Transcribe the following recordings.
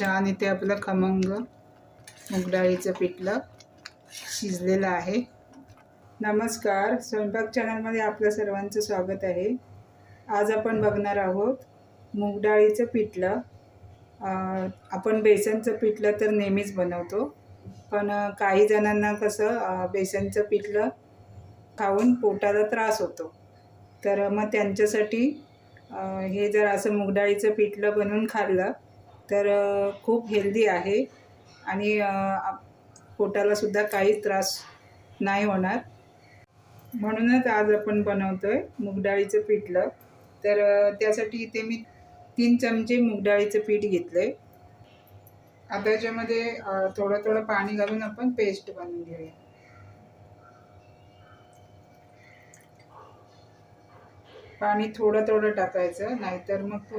छान इथे आपलं खमंग. मुगडाळीचं पिठलं शिजलेलं आहे. नमस्कार. स्वयंपाक चॅनलमध्ये आपलं सर्वांचं स्वागत आहे. आज आपण बघणार आहोत मुगडाळीचं पिठलं. आपण बेसनचं पिठलं तर नेहमीच बनवतो. पण काही जणांना कसं बेसनचं पिठलं खाऊन पोटाला त्रास होतो. तर मग त्यांच्यासाठी हे जर असं मुगडाळीचं पिठलं बनवून खाल्लं तर खूप हेल्दी आहे आणि आप- पोटालासुद्धा काही त्रास नाही होणार. म्हणूनच आज आपण बनवतो आहे मुगडाळीचं पिठलं. तर त्यासाठी इथे मी तीन चमचे मुगडाळीचं पीठ घेतलं आहे आता याच्यामध्ये थोडं थोडं पाणी घालून आपण पेस्ट बनवून घेऊया. पाणी थोडं थोडं टाकायचं नाहीतर मग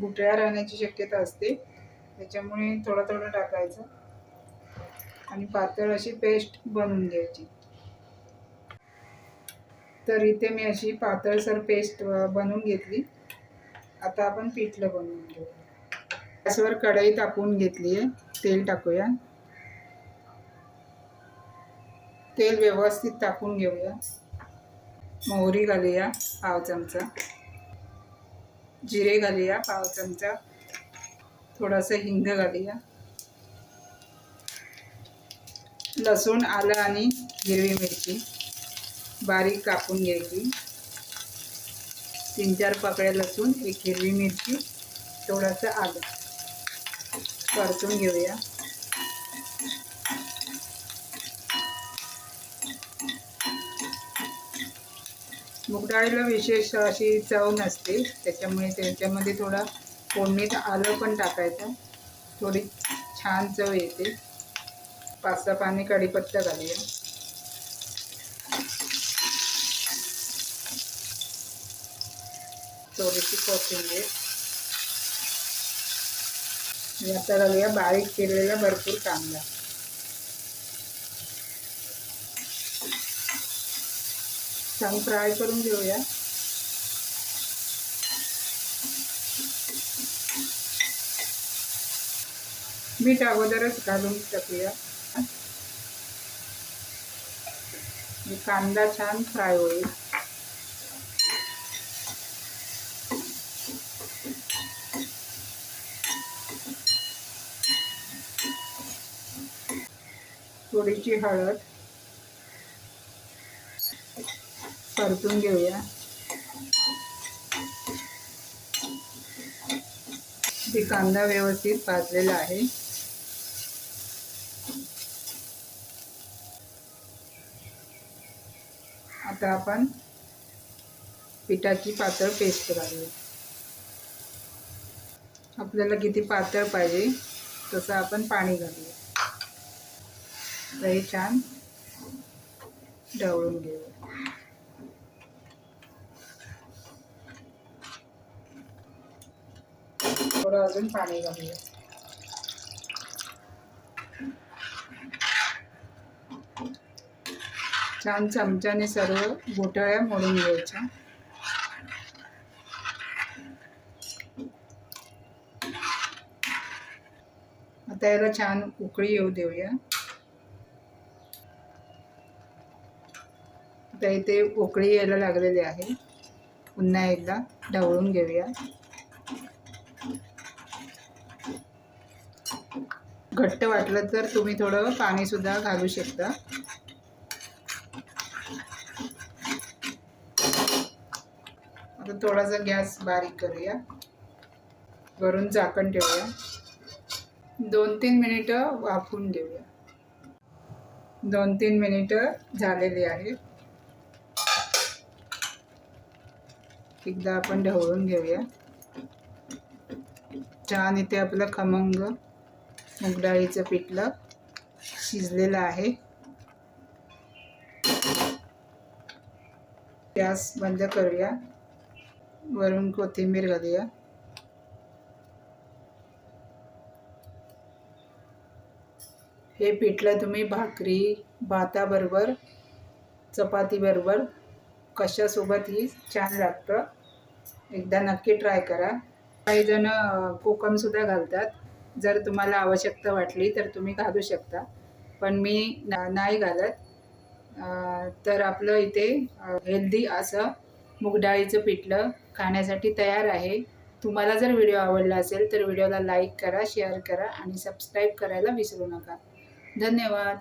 गुटळ्या राहण्याची शक्यता असते. त्याच्यामुळे थोडं थोडं टाकायचं आणि पातळ अशी पेस्ट बनवून घ्यायची. तर इथे मी अशी पातळसर पेस्ट बनवून घेतली. आता आपण पिठलं बनवून घेऊ. गॅसवर कढई तापवून घेतली आहे. तेल टाकूया. तेल व्यवस्थित टाकून घेऊया. मोहरी घालूया पाव चमचा. जिरे घालूया पाव चमचा. थोडासा हिंग घालूया. लसूण आलं आणि हिरवी मिरची बारीक कापून घ्यायची. तीन चार पकड्या लसूण एक हिरवी मिरची थोडंसं आलं. परतून घेऊया. मुगडाळीला विशेष अशी चव नसते. त्याच्यामुळे त्याच्यामध्ये थोडा फोडणीत आलं पण टाकायचं. थोडी छान चव येते. पाच सहा पाणी कढीपत्ता घालूया. थोडीशी कोथिंबीर. आता घालूया. बारीक केलेला भरपूर कांदा. छान फ्राय करून घेऊया. मीठ अगोदरच घालून टाकूया. कांदा छान फ्राय होईल. थोडीशी हळद. परतून घेऊया. ते कांदा व्यवस्थित भाजलेला आहे. आता आपण पिठाची पातळ पेस्ट करावी. आपल्याला किती पातळ पाहिजे तसं आपण पाणी घालूया. तर हे छान ढवळून घेऊया. थोडं अजून पाणी घालूया. छान चमच्याने सर्व घोटाळ्या मोडून घ्यायच्या. आता याला छान उकळी येऊ देऊया. आता इथे उकळी यायला लागलेली आहे. पुन्हा एकदा ढवळून घेऊया. घट्ट वाटलं तर तुम्ही थोडं पाणीसुद्धा घालू शकता. आता थोडासा गॅस बारीक करूया. वरून झाकण ठेवूया. दोन तीन मिनिटं वाफून घेऊया. दोन तीन मिनिटं झालेली आहेत एकदा आपण ढवळून घेऊया. छान इथे आपलं खमंग मुगडाळीचं पिठलं शिजलेलं आहे. गॅस बंद करूया. वरून कोथिंबीर घालूया. हे पिठलं तुम्ही भाकरी भाताबरोबर चपातीबरोबर कशासोबतही छान लागतं. एकदा नक्की ट्राय करा. काही जण कोकमसुद्धा घालतात. जर तुम्हाला आवश्यकता वाटली तर तुम्ही घालू शकता. पण मी ना- नाही घालत. तर आपलं इथे हेल्दी असं मूग डाळीचं पिठलं खाण्यासाठी तयार आहे. तुम्हाला जर व्हिडिओ आवडला असेल तर व्हिडिओला लाईक करा शेअर करा आणि सबस्क्राईब करायला विसरू नका. धन्यवाद.